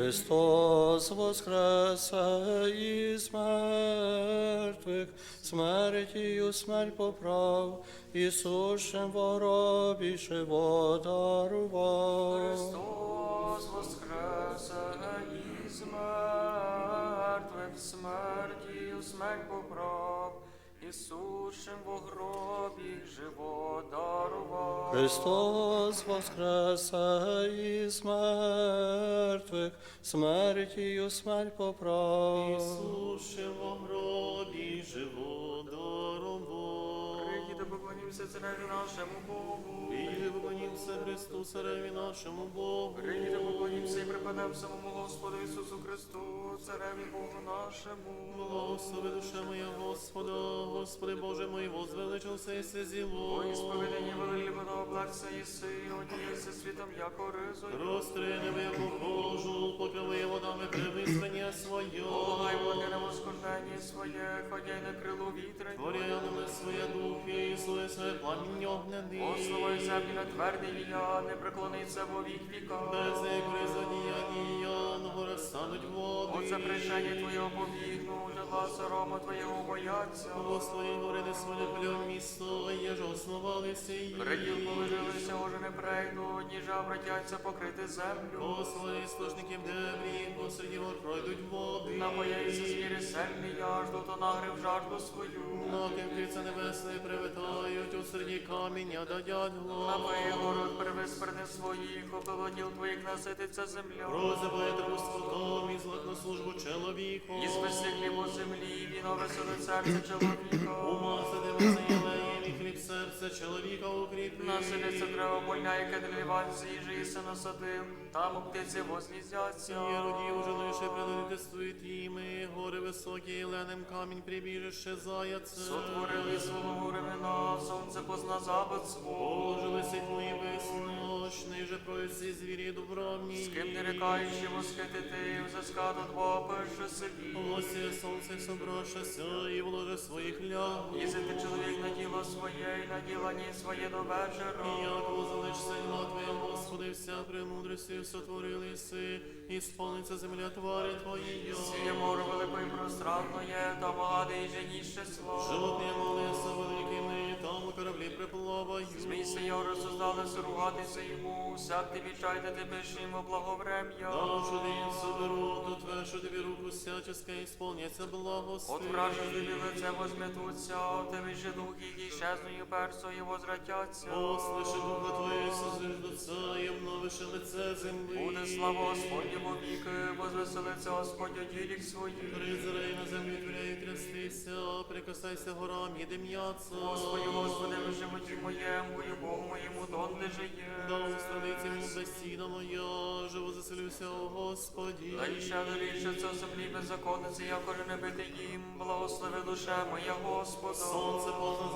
Христос воскресе із мертвих, смертію смерть поправ, Ісушем в гробі живо дарував. Христос воскресе із мертвих, смертію смерть поправ, Ісушем в гробі живо дарував. Христос воскресе із мертвих, смертію смерть поправ. Ісуше в гробі живо дарово. Прийдіте, цареві нашому Богу. Прийди, поклонімся Христу, цареві нашому Богу. Прийдіте, поклонімося і припадемо самому Господу Ісусу Христу, цареві Богу нашому. Благослови душа моя Господа, Господи Боже мой, возвеличився і все зіло. Ой, сповідання великі воно облакся єси, одіється світом, яко ризою. Розстрини моєму кожу, покриває водами привизнення своє. Полагай води на воскорнення своє, ходяй на крилу вітра. Творями своє духи, Ісує своє пламіння огнений. Пословай землі на твердий я, не преклониться во вік віка. Без якої задіяння, на гора стануть води. Оце пришення Твоєго побігну, жила сорома Твоєго бояться. Гори не своє плем місто, є ж основалися її. Приділ положилися, уже не прейду, ніжа обратяться покрити землю. Господи, служників дебрі, посеред його пройдуть води. На моєї звірі сельний яжду, то нагрив жажду свою. Наки птиця небесної привитають, у серді каміння дадять На глас. моїй город привез перни своїх, обило Твоїх насититься земля. Розибає труску дом і златну службу чоловіку. І спаси хліб у землі, віно веселить серце чоловіка. Ума сидиме за хліб серця чоловіка укріпи. Населиться древо больня, яке дріванці, і жиси насадив, там у птиці возніздяться. Єроді уже лише предводительствует іми, гори високі, ленем камінь прибіжище заяце. Сотворили свого ремена, сонце позна запад свого. Положили сить мої безночний, же пройси звірі добромі. З ким не рекаючи восхитити, взискати два перше собі. Осіє сонце соброшася і вложи своїх ляг. Їздити чоловік на діло своє, і на ділані своє до вечора. Як возлишся на Твоє, Господи, вся премудрості сотворили си, і сповниться земля твари Твоєї. Сіє море великої і є, та гади і женіще слава. Животні молися великими, там у кораблі приплавають. Змій сеньори создали ругатися йому, всяк ти відчайте ти пишемо благоврем'я. Нашу день соберу, тут вершу тобі руку всяческа, і сповняться благости. От вражу тобі лице возметуться, от тебе же духи, які щезною персою возвратяться. Послиши духа Твоє, созиждуться, і обновиши лице землі. Буде слава Господньому віки, возвеселиться Господь у ділік своїх. Призирай на землю творяй трястися, прикасайся горам, і дим'яться. Господи, Господи, в животі моєму, і Богу моєму, донде жиє. Да устраниться йому безсіда моя, живо заселюся, о Господі. Ще доріжчаться землі беззаконниці, якоже не бити їм, благослови душе моя Господа. Сонце позна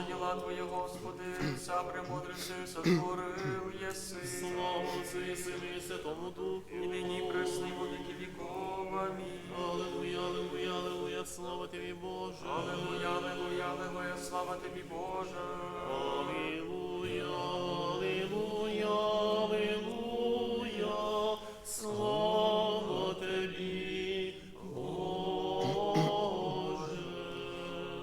возвеличся діла Твої, Господи, вся премудрости сотворив єси. Слава Отцю і Сину і Святому Духу. І нині пресний во віки віков. Амінь. Аллилуйя, аллилуйя, аллилуйя, слава тобі, Боже. Аллилуйя, аллилуйя, аллилуйя, слава тобі, Боже. Аллилуйя, аллилуйя, аллилуйя, слава тобі, Боже.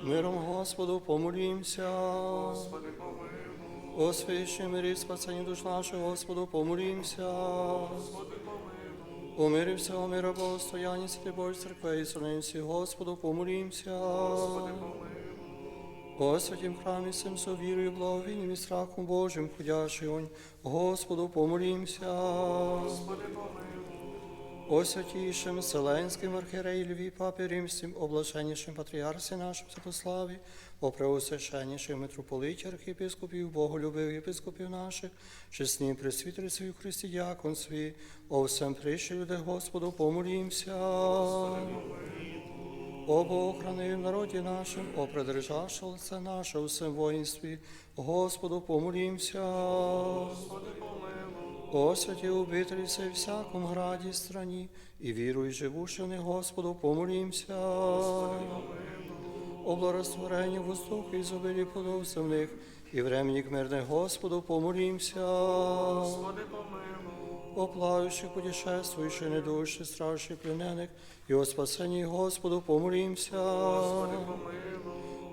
Миром Господу помолімся. Господи, помилуй, свящем мирі спасенні душ наших, Господу помолімся. Господи, помилуй, У мирі всього мира благостояння святи Божої церкви і соненці, Господу помолімся. Господи, помилуй, О святім храмі сим со вірою, благовінням і страхом Божим ходячий Господу помолімся. Господи, помилуй, О святійшим Вселенським архієреї Льві Папі Римським, облашеннішим патріарсі нашим Святославі, о преосвященнішим митрополиті архієпископів, Боголюбив єпископів наших, чесні пресвітери свої в Христі дяконстві, о всем прищі люди Господу помолімся. О храни в народі нашим, о придержавши лице наше у всем воїнстві, Господу помолімся. Господи, помилуй, О святі обителі всей всякому граді страні, і віруй живущи в Господу, помолімся. О благорастворенні воздуху і зобилі плодов земних, І временник мирний Господу помолімся. Господи, помилуй. О плаваючих, путешествуючих, недужих, стражчих, пленених, і о спасенні Господу помолімся. Господи.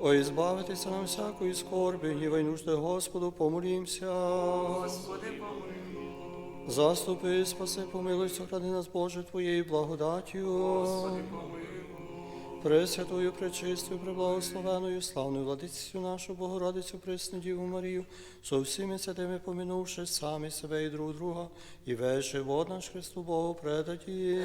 О, ізбавитися нам всякої скорби, гніва й нужди Господу помолімся. Господи, помилуй. Заступи, спаси, помилуй, сохрани нас, Боже, Твоєю благодаттю. Пресвятою, пречистою, преблагословеною, славною владицю нашу Богородицю, пресну Діву Марію, со всіми святими помінувши самі себе і друг друга, і весь живот наш Христу Богу предаті.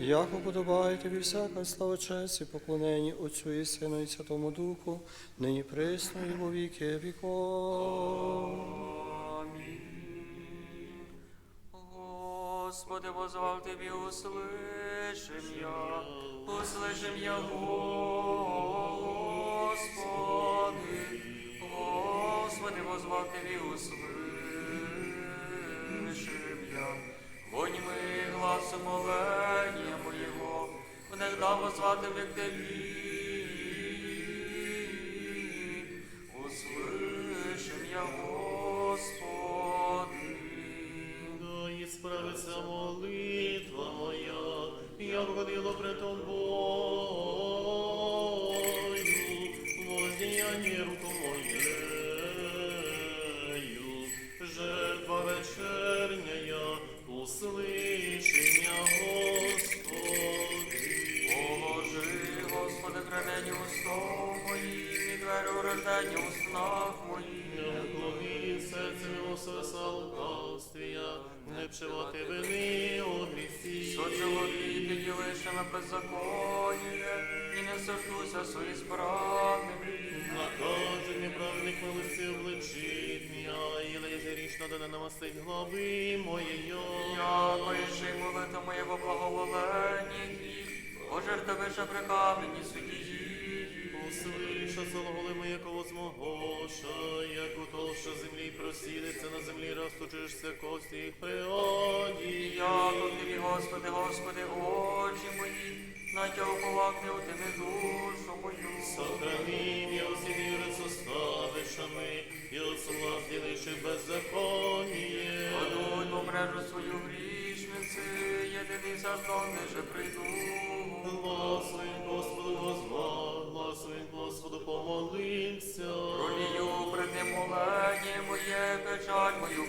Як уподобає тобі всяка слава честь і поклонені Отцю і Сину і Святому Духу, нині присно і во віки віков. Господи, возвав Тебе, услышим я, услышим я, Господи. Господи, возвав Тебе, услышим я. Вонь ми гласом моления моєго, внегда возвати к Тебе. Урождені у снах моїх. Серце мило совеса лукавствія, не вшивати вини у грісі. Що чоловіки ділишами беззаконня, і не сождуся свої справними. Накаже неправедник милості обличить м'я, і леже річно да не намастить глави моєї. Яко єши молитва моє во благоволенні їх, пожертвиша при камені судії. Услиша сологоли моє коло змогоша, як у толща землі просідеться на землі, розточишся кості їх приоді. Яко тобі, Господи, Господи, очі мої, на уповакне у тебе душу мою. Сохрани меня усі віри составишами, і зділиши беззаконніє. Подуй по мрежу свою грішниці, єдиний законний же прийду.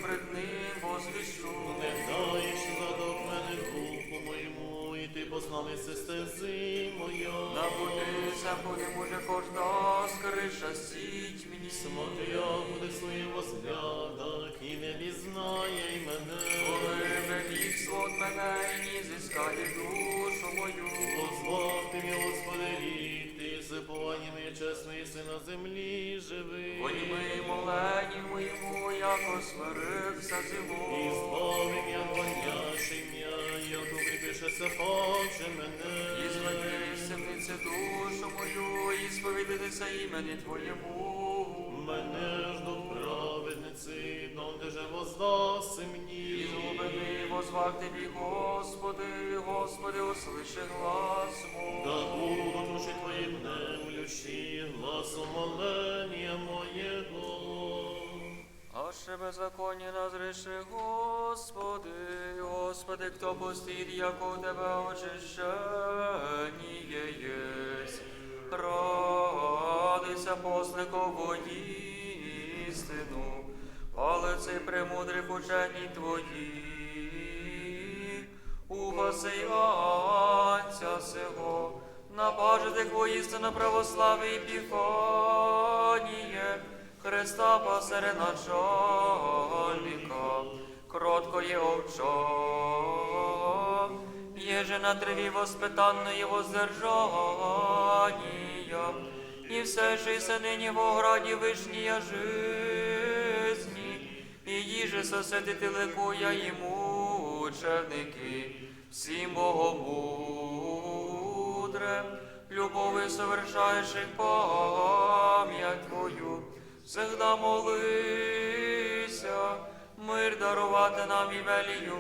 Пред ним возвіщу. Не даєш задок мене духу моєму, і ти позналися стези моя. Набудися будем уже кожна скриша сіть мені. Смотря буде своїм возглядах, і не пізнає й мене. Коли вік свод мене і ні зіскає душу мою. Зиповані моє чесної си на землі живи. Подіми молені моєму, яко смирився І зиму. збави м'я воняший м'я, як укріпишеся паче мене. І зведи сімниці душу мою, і сповідатися імені Твоєму. Мене ж до праведниці, донде же воздаси мені. Злобини возвав Тобі, Господи, Господи, услиши глас мой. Да буду душі твої немлющі, гласом молення моєго. Аше беззаконні назреши, Господи, Господи, хто постід, як у Тебе очищені єсть. Радися посликово істину, палиці премудрих учені Твої. Анця сего, напажити воістина православі Епіфаніє, Христа посеред посередначальника, кроткої овча, єже на триві воспитанної воздержання, і все ж і нині в ограді вишнія жизні, і їже сосидити ликуя і мученики, всім богомудре, любови совершаєш пам'ять Твою, всегда молися, мир дарувати нам і велію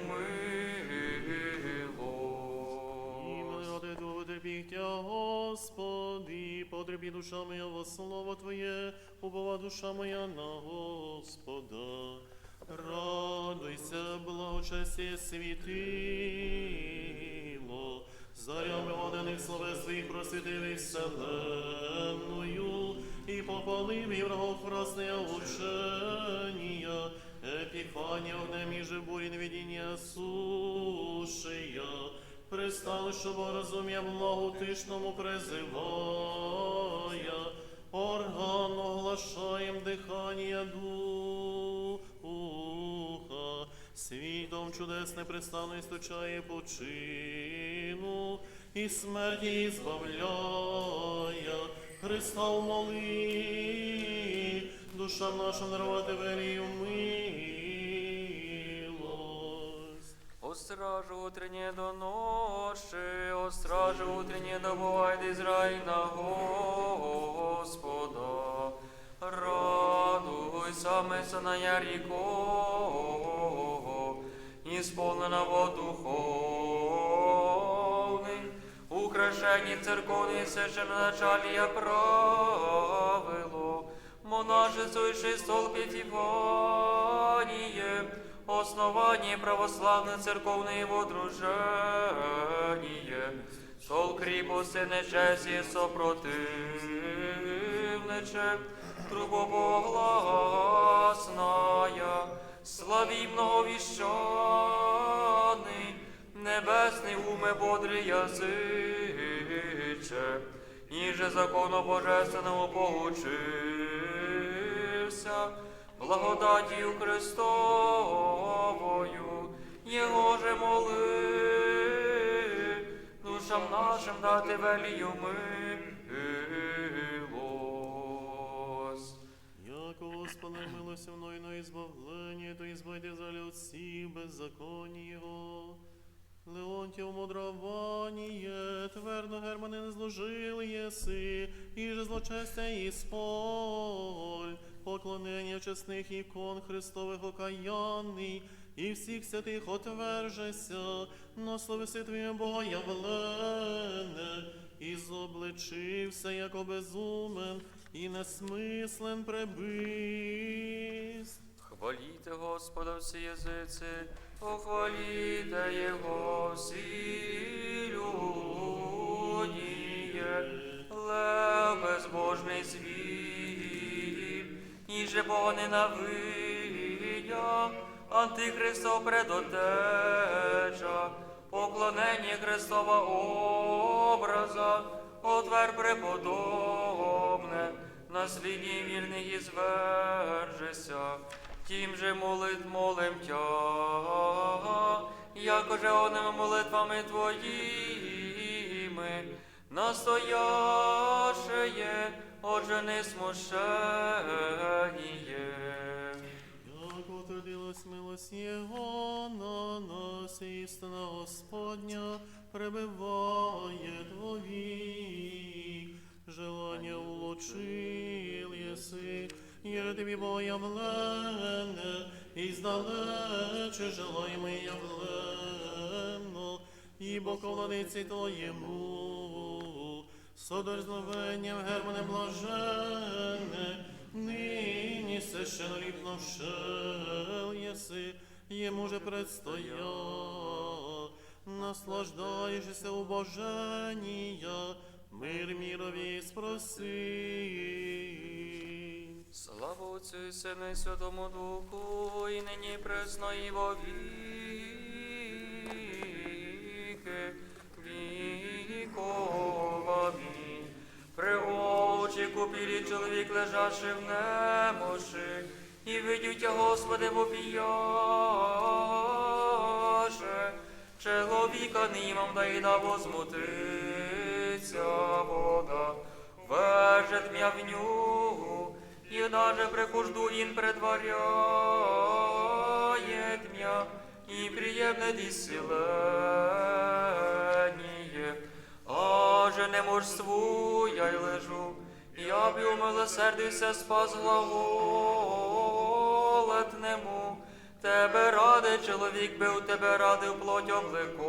терпіття Господи, потребі душа моя во слово Твоє, убова душа моя на Господа. Радуйся, благочестие світило, зарями водяних словес своїх просвітили вселенною, і попалив і врагов красне учення, епіфанія огнем і бурі невидіння сушия, пристали, щоб розум'я благу тишному призивая, орган оглашаєм дихання духа, світом чудес непрестанно істочає почину, і смерті збавляє, Христа умоли, душам нашим дарувати велію милость. О стражу утреннє до ноші, о стражу утреннє добувайте Ізраїль на Господа. Радуйся, месана яріко, ісполнена водуховний, украшені церковні священачалія правило, монашествуючий столб Ефіфаніє, основание православной церковной водружение, стол кріпости нечесті сопротивниче, трубопогласная, славі многовіщаний, небесний уме бодрий язиче, ніже закону божественному поучився, благодатію Христовою, Його же моли, душам нашим дати велію милость. Господи милості мною на избавление, то избавьте за людсі беззаконні Його. Леонтів мудрование, твердо германи не зложили єси, і же злочестя і споль, поклонення чесних ікон Христових окаянний, і всіх святих отвержеся, но словеси Твоє Бога явлене, і зобличився, як безумен, і несмислен пребист. Хваліте Господа всі язиці, похваліте Його всі людіє, лев безбожний світ, ніже Бога ненавидя, Антихристов предотеча, поклонення Христова образа, отвер преподобне, наслідні вірних і звержеся, тим же молит молим тя, якоже оними молитвами твоїми, настоящее, отже не смущеніє. Утвердилась милость Його на нас, істина Господня пребиває твої. Желання улучил єси, Єре тобі боявлене, і здалече желаємо явленно, ібо колониці Твоєму, содержновенням германе блаженне, нині священоліпно вшел єси, йому же предстоя, наслаждаєшся у боженія, мир мірові спроси. Слава Отцю і Сину і Святому Духу, і нині пресно, і во віки віков. При очі купілі чоловік лежавши в немощі, і видють, Господи, вопіяше, чоловіка німам да й да возмутиться вода, вежет м'я в нюгу, і даже прихожду ін предваряет м'я, і приємне дісілення, аже не мужству я й лежу, я б умилосердився спас глаголетнему, тебе ради, чоловік би у тебе ради в плоть облековся,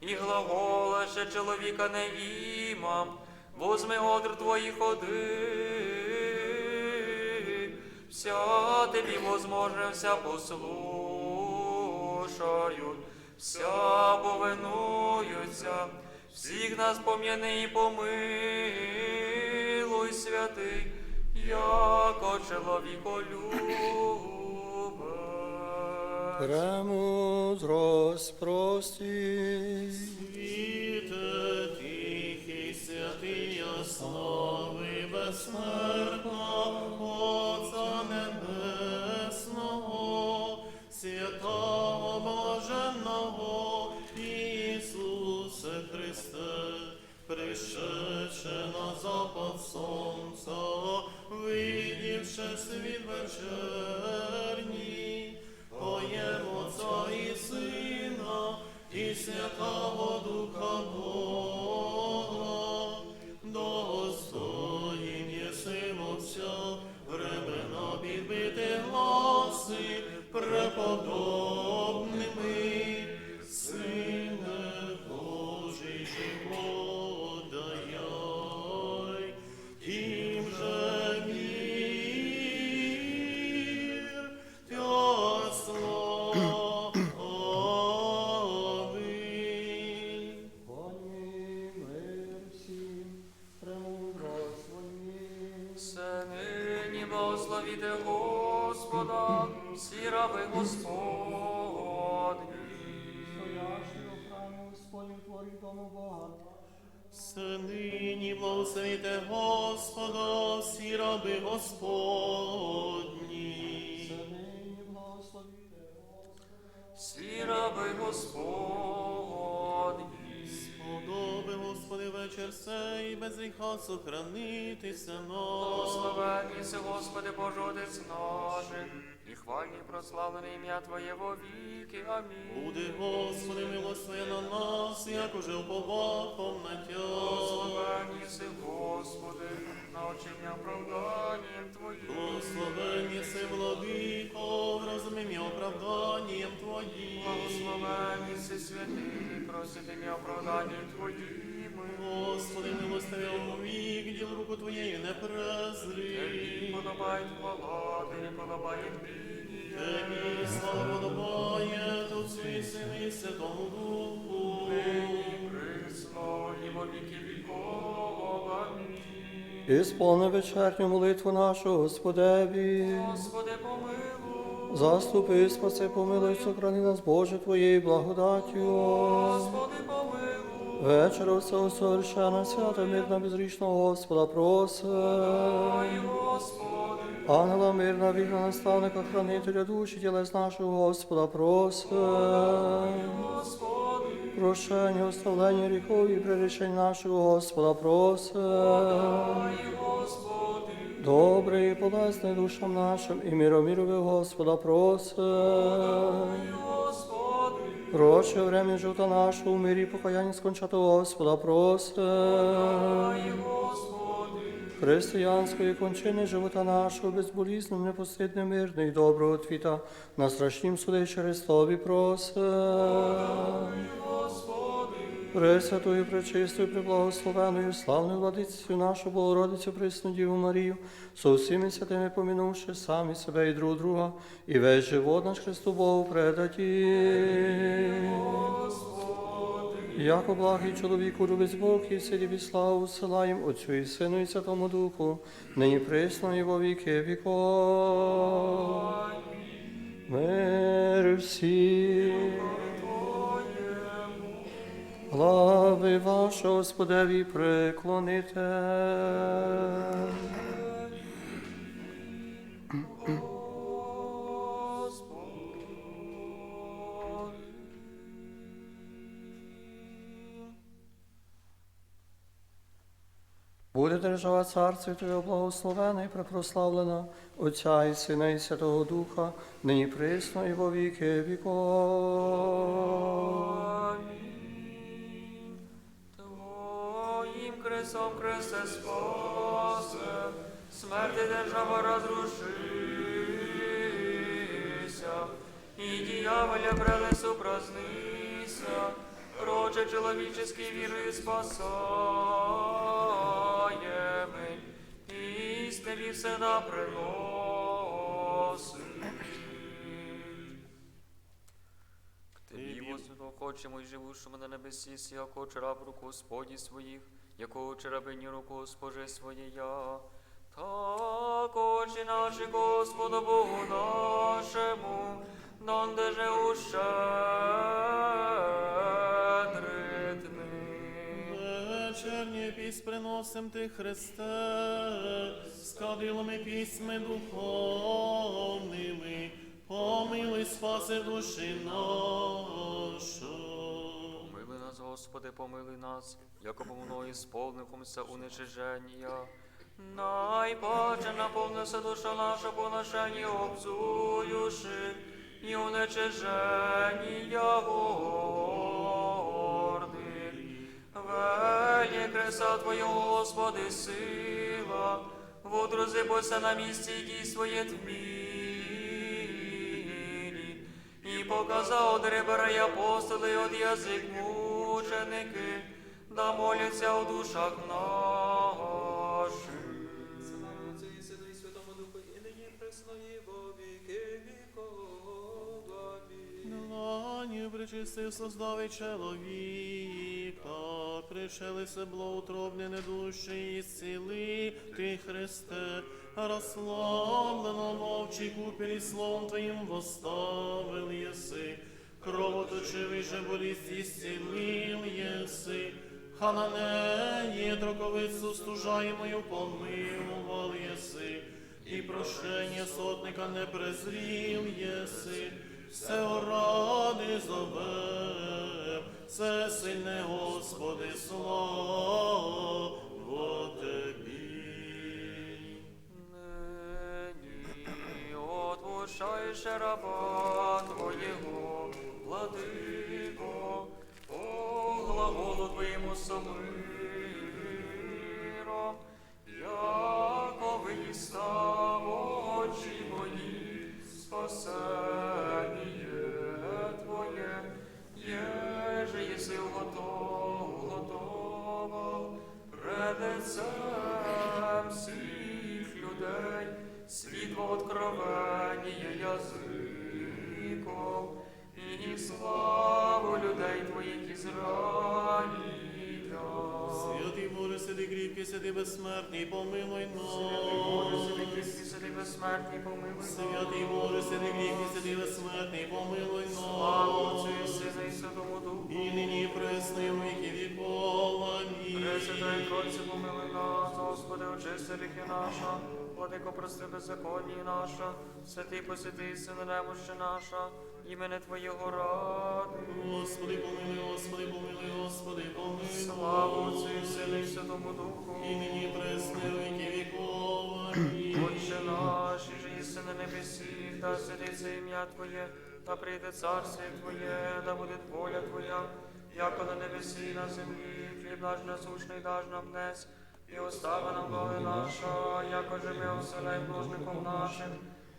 і глаголаше чоловіка не імам, возьми одр твої ходи, вся тобі возможне, вся послушають, вся повинуються, всіх нас пом'яни і помилуй, святий, яко чоловіколюбець. Премудрость прості. Світе тихий, святий, слави безсмертного пришедше на запад сонця, видівши світ вечерній, Поєм Отця і Сина, і Святого Духа Бога, достоїн єси Отця, времена підбити гласи, преподобними, Вечір сей, без гріха сохранитися нам. Благословенний Господи, Боже Отець наших, і хвальні прославлене ім'я Твоє вовіки. Амінь. Буде, Господи, милость на нас, як уже уповахом на Тя. Господи, навчення оправданням Твоїм. Благословен єси, владико, розумім і оправданням Твоїм. Благословенний святий, просити м'я оправданням Твоїми. Господи, милостиві вік, діл руку Твоєю не Тобі презри. подобає хвала, тобі подобає мрія. Тобі слава подобає, Отцю і Сину і Святому Духу. Нині присно і во віки віков. Амінь. І сповни вечерню молитву нашу Господеві. Господи, помилуй. Заступи, спаси, помилуй, сохрани нас, Боже, Твоєю благодаттю. Господи, помилуй. Вечора всього совершена свята, мирна, безрічного Господа проси. Ангела мирна, вільна наставника, хранителя душі, тілес нашого Господа проси. Прощення, оставлення гріхов і приречень нашого Господа проси. Добрий і полезний душам нашим, і миромірові Господа проси. Проче время життя нашого, у мирі покаяння скончати Господа Господи. Християнської кончини живота нашого, безболізно, непостидне, мирне і доброго твіта, на страшнім через Христові проси. Господи. Пресвятою, пречистою, преблагословеною, славною владицею нашу Богородицю Пресну Діву Марію, со всіми святими помінувши самі себе і друг друга, і весь живот наш Христу Богу предаті. Яко благий чоловіку любить Бог і силі славу силаєм Отцю і Сину і Святому Духу, нині присно і во віки віков. Мир всім. Глави ваші, Господеві, приклоните. Буде держава царстві Твого благословена і препрославлена, Отця і Сина і Святого Духа, нині присно і во віки віков. Кресом кресе спасе, смерти держава розрушися, і дьяволя прелесу празнися, Проче человеческий вірою спасаєми, і всегда приносим. К Тобі, Господу, хочемо й живушому на небесі, сяко раб руку Господі своїх, якого рабині руку Госпоже своєя. Так, очі наші, Господу Богу нашому, донде же ущедрит ми. Вечернє пісь приносим ти, Христе, з кадилами пісьми духовними, помилуй, спаси душі нашу. Господи, помили нас, яко мною сповникомся уничиження. Найпаче наповнися душа наша поношення обзуюши, і уничиження гордих. Вельє креса Твого, Господи, сила, водрузи бося на місці дій своє тмілі. І показав од ребера й апостоли, од язик мученики, да моляться у душах наших. Слава Отцю і Сину і Святому Духу, і нині і во віки віков. Амінь. Дланью причистив создав і чоловіка, пришелися благоутробне недуші і зціли ти, Христе, розслаблено мовчий купілі словом Твоїм восставил єси, кровоточивий же болість і зцілил єси, Хананеї, дроковицю стужаємою помилувал єси, і прощення сотника не презрів єси, все ради зове, все сильне Господи, слава Тобі. Нині отпущаєш раба Твоєго, владико, по глаголу Твоєму самиром, яко вистав очі мої, спасення Твоє, єже єси готов, Святий Боже, сиди кріпкий, сиди безсмертний, помилуй нас. Святий Боже, сиди кріпкий, сиди безсмертний, помилуй Слава Отцю і. Сина і Святому Духу. І нині пресни віки віков. Амінь. Пресвятай Тройці, помилуй нас, Господи, очисти гріхи наша, Владико, прости беззаконні наша, святий посвятий, сина немощі наша, імене Твоєго ради. Господи, помилуй, Господи, помилуй, Господи, помилуй. Слава Отцю і Сину і Святому Духу. І нині пресни в віки віков. Отче наш, і єси на небесі, да святиться ім'я Твоє, да прийде царство Твоє, да буде воля Твоя, яко на небесі і на землі, хліб наш насущний даж нам днес, і остави нам долги наша, яко же ми оселяємо должником нашим,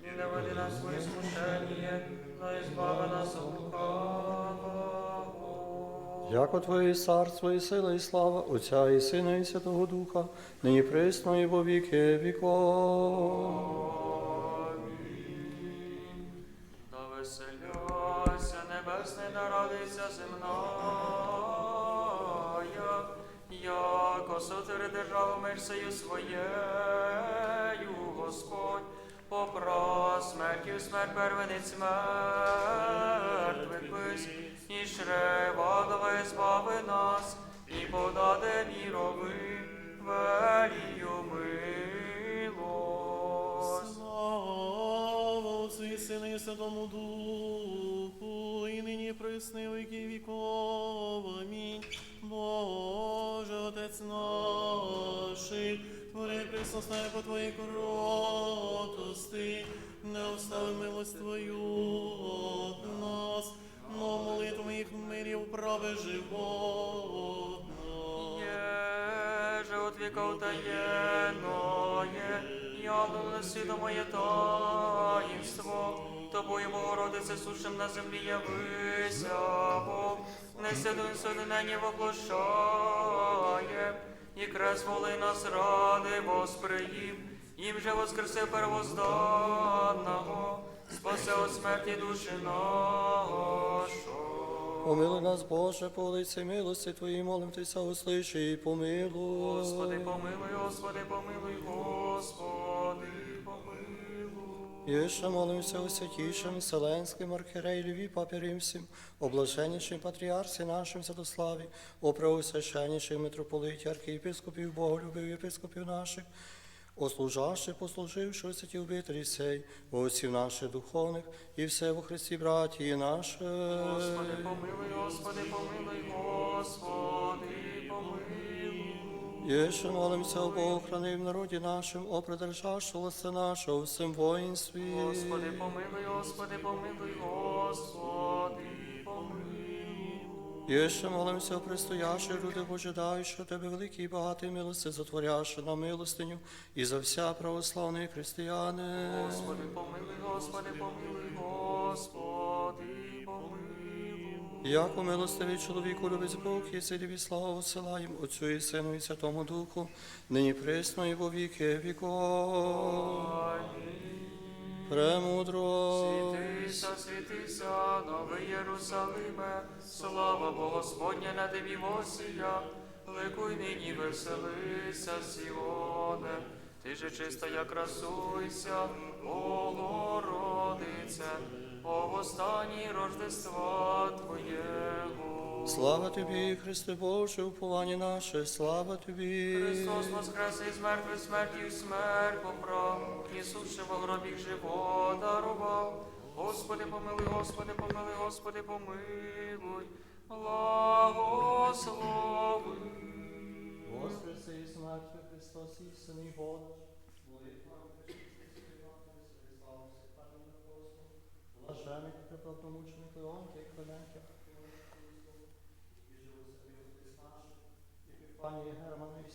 і не веди нас в смущення, но і збави нас от лукавого. Яко Твоє царство і сила і слава Отця і Сина і Святого Духа, нині присно і во віки віков. Да веселяся небесне, да радуйся земная, яко сотери державу мир сею своєю, Господь, попра смертю смерть первенець мертвих пись, і шрева давай збави нас, і подаде вірови, велію милость. Слава Отцю Святому Духу, і нині пресни в віки віков. Амінь. Боже, Отець наший, твори присостай по Твоїй кротости, не остави милость Твою от нас, но молитву моїх мирів праве животно. Еже от века утаєное, явно до моє таїнство, Тобою, Богородице, сушим на землі явися, Бог, несе до інсонення воплощає, і крес воли нас ради восприїм, їм же воскресе первозданного, спасе от смерті душі нашу. Помилуй нас, Боже, по лиці милості Твої, молим Тися, услиши і помилуй. Господи, помилуй, Господи, помилуй, Господи. І ще молимося у святішим Вселенським архіреї Льві, Папі Римським, о блаженнішим патріарсі нашим Святославі, о преосвященнішим митрополиті, архієпископів, Боголюбив єпископів наших, о служащих, послуживши у святі обителі сей, отців наших духовних, і все во Христі, братії наші. Господи, помилуй, Господи, помилуй, Господи. Молимося о Богу, храни в народі нашим, о придержавши власне нашого всім воїнстві. Господи, помилуй, Господи, помилуй, Господи, помилуй. Молимося о предстоящих люди, пожидаючи Тебе великій і багатій милости, затворяши на милостиню і за вся православні християни. Господи, помилуй, Господи, помилуй, Господи. Яко милостивий чоловіку любить Бог, і цілі славу силаєм Отцю і Сину і Святому Духу, нині присно і во віки віков. Премудро. Світися, світися, новий Єрусалиме, слава Бо Господня на тобі восія, ликуй нині веселися, Сіоне, ти же чиста, як красуйся, Богородице, о востанній Рождества Твоєго. Слава тобі, Христе Боже, уповання наше, слава тобі. Христос воскрес із мертвих смертю смерть поправ, Ісус ще в гробі живот дарував. Господи, помилуй, Господи, помилуй, Господи, помилуй, благослови. Воскресе із мертвих Христос, Бог. Блажений правдомученик Леон, ти Клементя, і і Пані Герман